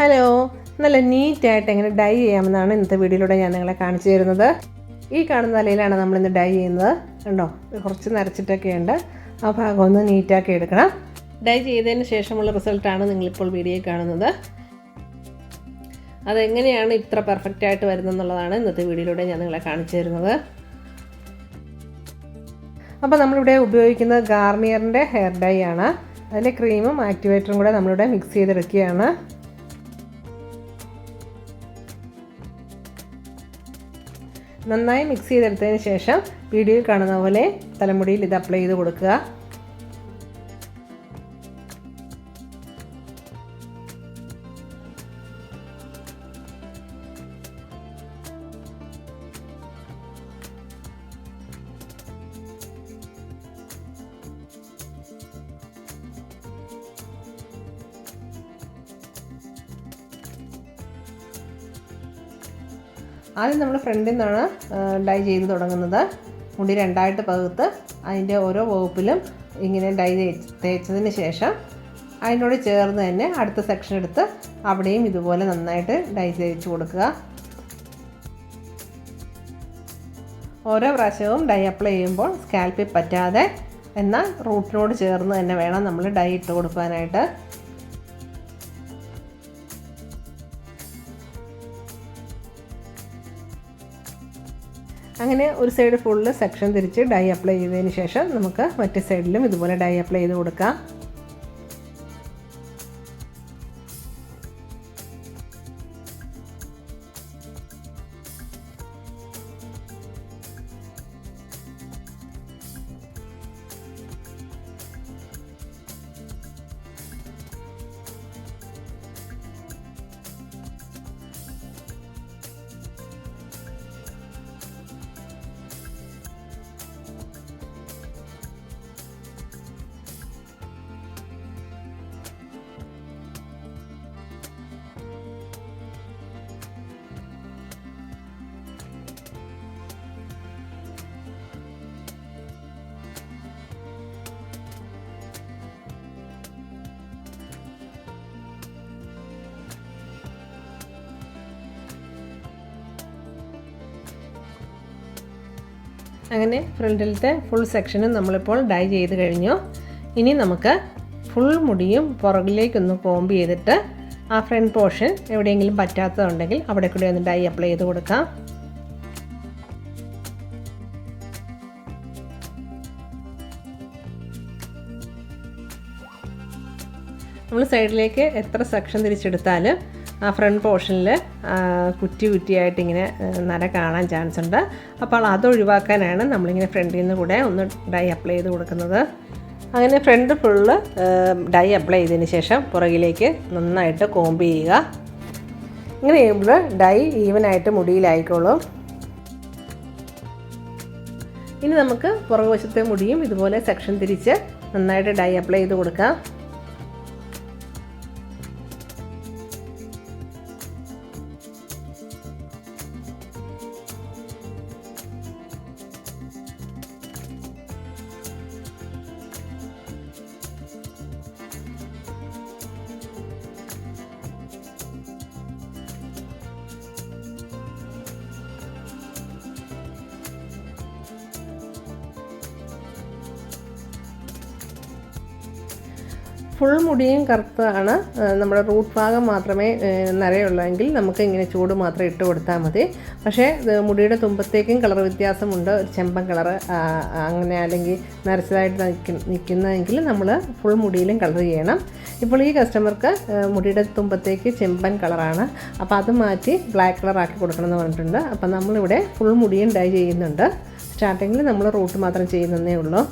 Hello. നല്ല നീറ്റായിട്ട് എങ്ങനെ ഡൈ ചെയ്യാമെന്നാണ് ഇന്നത്തെ വീഡിയോയിലൂടെ ഞാൻ നിങ്ങളെ കാണിച്ചു തരുന്നത്. ഈ കാണുന്ന നിലയിലാണ് നമ്മൾ ഇന്ന് ഡൈ ചെയ്യുന്നത്. കണ്ടോ? കുറച്ച് നരച്ചിട്ടൊക്കെയുണ്ട് ആ ഭാഗം ഒന്ന് നീറ്റാക്കി എടുക്കണം. ഡൈ ചെയ്തതിന് ശേഷമുള്ള റിസൾട്ടാണ് നിങ്ങളിപ്പോൾ വീഡിയോ കാണുന്നത്. അതെങ്ങനെയാണ് ഇത്ര പെർഫെക്റ്റ് ആയിട്ട് വരുന്നതെന്നുള്ളതാണ് ഇന്നത്തെ വീഡിയോയിലൂടെ ഞാൻ നിങ്ങളെ കാണിച്ചു തരുന്നത്. അപ്പോൾ നമ്മളിവിടെ ഉപയോഗിക്കുന്നത് ഗാർണിയറിന്റെ ഹെയർ ഡൈ ആണ്. അതിലെ ക്രീമും ആക്ടിവേറ്ററും കൂടെ നമ്മളിവിടെ മിക്സ് ചെയ്തെടുക്കുകയാണ്. നന്നായി മിക്സ് ചെയ്തെടുത്തതിന് ശേഷം വീഡിയോയിൽ കാണുന്ന പോലെ തലമുടിയിൽ ഇത് അപ്ലൈ ചെയ്ത് കൊടുക്കുക. ആദ്യം നമ്മൾ ഫ്രണ്ടിൽ നിന്നാണ് ഡൈ ചെയ്ത് തുടങ്ങുന്നത്. മുടി രണ്ടായിട്ട് പകുത്ത്. അതിന്റെ ഓരോ വകുപ്പിലും ഇങ്ങനെ ഡൈ തേച്ചതിന് ശേഷം അതിനോട് ചേർന്ന് തന്നെ അടുത്ത സെക്ഷൻ എടുത്ത് അവിടെയും ഇതുപോലെ നന്നായിട്ട് ഡൈ തേച്ച് കൊടുക്കുക. ഓരോ പ്രാവശ്യവും ഡൈ അപ്ലൈ ചെയ്യുമ്പോൾ സ്കാൽപ്പിൽ പറ്റാതെ എന്നാൽ റൂട്ടിനോട് ചേർന്ന് തന്നെ വേണം നമ്മൾ ഡൈ ഇട്ട് കൊടുക്കാനായിട്ട് അങ്ങനെ ഒരു സൈഡ് ഫുള്ള് സെക്ഷൻ തിരിച്ച് ഡൈ അപ്ലൈ ചെയ്തതിന് ശേഷം നമുക്ക് മറ്റേ സൈഡിലും ഇതുപോലെ ഡൈ അപ്ലൈ ചെയ്ത് കൊടുക്കാം. അങ്ങനെ ഫ്രണ്ടിലത്തെ ഫുൾ സെക്ഷനും നമ്മളിപ്പോൾ ഡൈ ചെയ്ത് കഴിഞ്ഞു. ഇനി നമുക്ക് ഫുൾ മുടിയും പുറകിലേക്കൊന്ന് കോമ്പ് ചെയ്തിട്ട് ആ ഫ്രണ്ട് പോർഷൻ എവിടെയെങ്കിലും പറ്റാത്തതുണ്ടെങ്കിൽ അവിടെ കൂടി ഒന്ന് ഡൈ അപ്ലൈ ചെയ്ത് കൊടുക്കാം. നമ്മൾ സൈഡിലേക്ക് എത്ര സെക്ഷൻ തിരിച്ചെടുത്താലും ആ ഫ്രണ്ട് പോർഷനിൽ കുറ്റി കുറ്റിയായിട്ട് ഇങ്ങനെ നര കാണാൻ ചാൻസ് ഉണ്ട്. അപ്പോൾ അത് ഒഴിവാക്കാനാണ് നമ്മളിങ്ങനെ ഫ്രണ്ടിൽ നിന്ന് കൂടെ ഒന്ന് ഡൈ അപ്ലൈ ചെയ്ത് കൊടുക്കുന്നത്. അങ്ങനെ ഫ്രണ്ട് ഫുള്ള് ഡൈ അപ്ലൈ ചെയ്തതിന് ശേഷം പുറകിലേക്ക് നന്നായിട്ട് കോമ്പ് ചെയ്യുക. ഇങ്ങനെ ചെയ്യുമ്പോൾ ഡൈ ഈവനായിട്ട് മുടിയിലായിക്കോളും. ഇനി നമുക്ക് പുറകുവശത്തെ മുടിയും ഇതുപോലെ സെക്ഷൻ തിരിച്ച് നന്നായിട്ട് ഡൈ അപ്ലൈ ചെയ്ത് കൊടുക്കാം. ഫുൾ മുടിയും കറുത്താണ് നമ്മുടെ റൂട്ട് ഭാഗം മാത്രമേ നരയുള്ളെങ്കിൽ നമുക്ക് ഇങ്ങനെ ചൂട് മാത്രം ഇട്ട് കൊടുത്താൽ മതി. പക്ഷേ മുടിയുടെ തുമ്പത്തേക്കും കളർ വ്യത്യാസമുണ്ട്. ഒരു ചെമ്പൻ കളർ അങ്ങനെ അല്ലെങ്കിൽ നരച്ചതായിട്ട് നിൽക്കുന്നതെങ്കിൽ നമ്മൾ ഫുൾ മുടിയിലും കളർ ചെയ്യണം. ഇപ്പോൾ ഈ കസ്റ്റമർക്ക് മുടിയുടെ തുമ്പത്തേക്ക് ചെമ്പൻ കളറാണ്. അപ്പോൾ അത് മാറ്റി ബ്ലാക്ക് കളർ ആക്കി കൊടുക്കണമെന്ന് പറഞ്ഞിട്ടുണ്ട്. അപ്പോൾ നമ്മളിവിടെ ഫുൾ മുടിയും ഡൈ ചെയ്യുന്നുണ്ട്. സ്റ്റാർട്ടിങ്ങിൽ നമ്മൾ റൂട്ട് മാത്രം ചെയ്യുന്നതേ ഉള്ളൂ.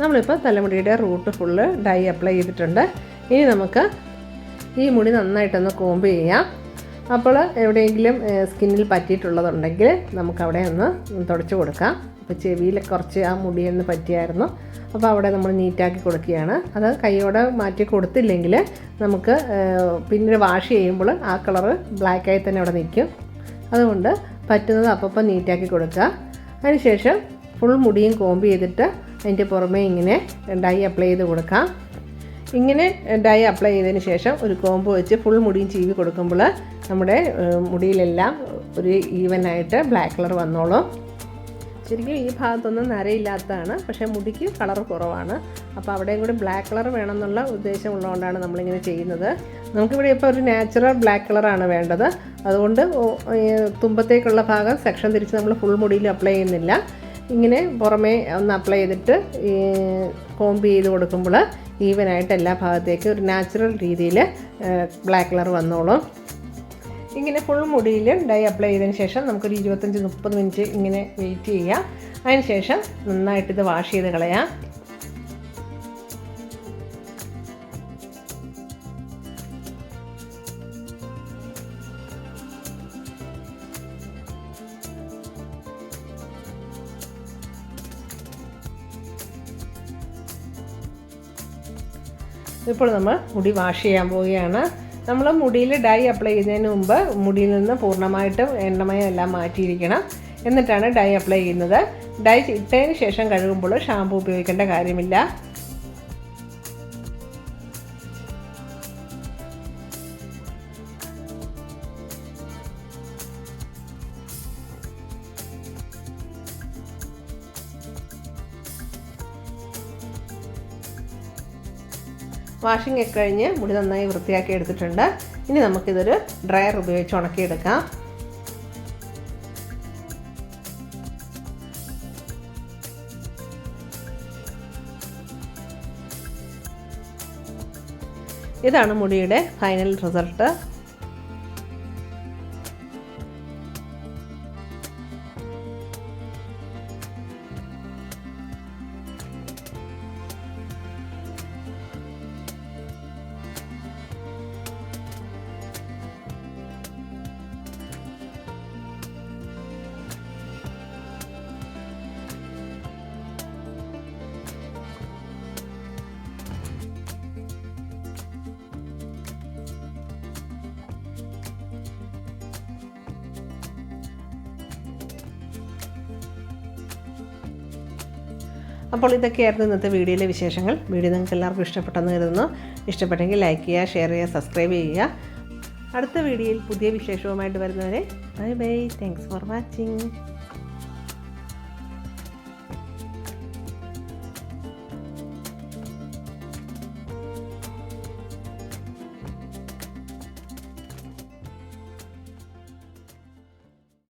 നമ്മളിപ്പോൾ തലമുടിയുടെ റൂട്ട് ഫുള്ള് ഡൈ അപ്ലൈ ചെയ്തിട്ടുണ്ട്. ഇനി നമുക്ക് ഈ മുടി നന്നായിട്ടൊന്ന് കോമ്പ് ചെയ്യാം. അപ്പോൾ എവിടെയെങ്കിലും സ്കിന്നിൽ പറ്റിയിട്ടുള്ളതുണ്ടെങ്കിൽ നമുക്കവിടെ ഒന്ന് തുടച്ചു കൊടുക്കാം. അപ്പോൾ ചെവിയിൽ കുറച്ച് ആ മുടിയൊന്ന് പറ്റിയായിരുന്നു. അപ്പോൾ അവിടെ നമ്മൾ നീറ്റാക്കി കൊടുക്കുകയാണ്. അത് കൈയോടെ മാറ്റി കൊടുത്തില്ലെങ്കിൽ നമുക്ക് പിന്നീട് വാഷ് ചെയ്യുമ്പോൾ ആ കളറ് ബ്ലാക്കായി തന്നെ അവിടെ നിൽക്കും. അതുകൊണ്ട് പറ്റുന്നത് അപ്പം നീറ്റാക്കി കൊടുക്കുക. അതിനുശേഷം ഫുൾ മുടിയും കോമ്പ് ചെയ്തിട്ട് അതിന്റെ പുറമേ ഇങ്ങനെ ഡൈ അപ്ലൈ ചെയ്ത് കൊടുക്കാം. ഇങ്ങനെ ഡൈ അപ്ലൈ ചെയ്തതിന് ശേഷം ഒരു കോമ്പ് വെച്ച് ഫുൾ മുടിയും ചീവി കൊടുക്കുമ്പോൾ നമ്മുടെ മുടിയിലെല്ലാം ഒരു ഈവനായിട്ട് ബ്ലാക്ക് കളർ വന്നോളും. ശരിക്കും ഈ ഭാഗത്തൊന്നും നരയില്ലാത്തതാണ്. പക്ഷേ മുടിക്ക് കളർ കുറവാണ്. അപ്പോൾ അവിടെയും കൂടി ബ്ലാക്ക് കളർ വേണമെന്നുള്ള ഉദ്ദേശം ഉള്ളതുകൊണ്ടാണ് നമ്മളിങ്ങനെ ചെയ്യുന്നത്. നമുക്കിവിടെ ഇപ്പോൾ ഒരു നാച്ചുറൽ ബ്ലാക്ക് കളറാണ് വേണ്ടത്. അതുകൊണ്ട് തുമ്പത്തേക്കുള്ള ഭാഗം സെക്ഷൻ തിരിച്ച് നമ്മൾ ഫുൾ മുടിയിൽ അപ്ലൈ ചെയ്യുന്നില്ല. ഇങ്ങനെ പുറമേ ഒന്ന് അപ്ലൈ ചെയ്തിട്ട് കോമ്പ് ചെയ്ത് കൊടുക്കുമ്പോൾ ഈവനായിട്ട് എല്ലാ ഭാഗത്തേക്കും ഒരു നാച്ചുറൽ രീതിയിൽ ബ്ലാക്ക് കളർ വന്നോളും. ഇങ്ങനെ ഫുൾ മുടിയിൽ ഡൈ അപ്ലൈ ചെയ്തതിന് ശേഷം നമുക്കൊരു ഇരുപത്തഞ്ച് മുപ്പത് മിനിറ്റ് ഇങ്ങനെ വെയിറ്റ് ചെയ്യാം. അതിന് ശേഷം നന്നായിട്ട് ഇത് വാഷ് ചെയ്ത് കളയാം. ഇപ്പോൾ നമ്മൾ മുടി വാഷ് ചെയ്യാൻ പോവുകയാണ്. നമ്മൾ മുടിയിൽ ഡൈ അപ്ലൈ ചെയ്യുന്നതിന് മുമ്പ് മുടിയിൽ നിന്ന് പൂർണമായിട്ടും എണ്ണമയം എല്ലാം മാറ്റിയിരിക്കണം. എന്നിട്ടാണ് ഡൈ അപ്ലൈ ചെയ്യുന്നത്. ഡൈ ഇട്ടതിന് ശേഷം കഴുകുമ്പോൾ ഷാമ്പു ഉപയോഗിക്കേണ്ട കാര്യമില്ല. വാഷിംഗ് ഒക്കെ കഴിഞ്ഞ് മുടി നന്നായി വൃത്തിയാക്കി എടുത്തിട്ടുണ്ട്. ഇനി നമുക്കിതൊരു ഡ്രയർ ഉപയോഗിച്ച് ഉണക്കിയെടുക്കാം. ഇതാണ് മുടിയുടെ ഫൈനൽ റിസൾട്ട്. അപ്പോൾ ഇതൊക്കെയായിരുന്നു ഇന്നത്തെ വീഡിയോയിലെ വിശേഷങ്ങൾ. വീഡിയോ നിങ്ങൾക്ക് എല്ലാവർക്കും ഇഷ്ടപ്പെട്ടെന്ന് കരുതുന്നു. ഇഷ്ടപ്പെട്ടെങ്കിൽ ലൈക്ക് ചെയ്യുക ഷെയർ ചെയ്യുക സബ്സ്ക്രൈബ് ചെയ്യുക. അടുത്ത വീഡിയോയിൽ പുതിയ വിശേഷവുമായിട്ട് വരുന്നവരെ bye bye thanks for watching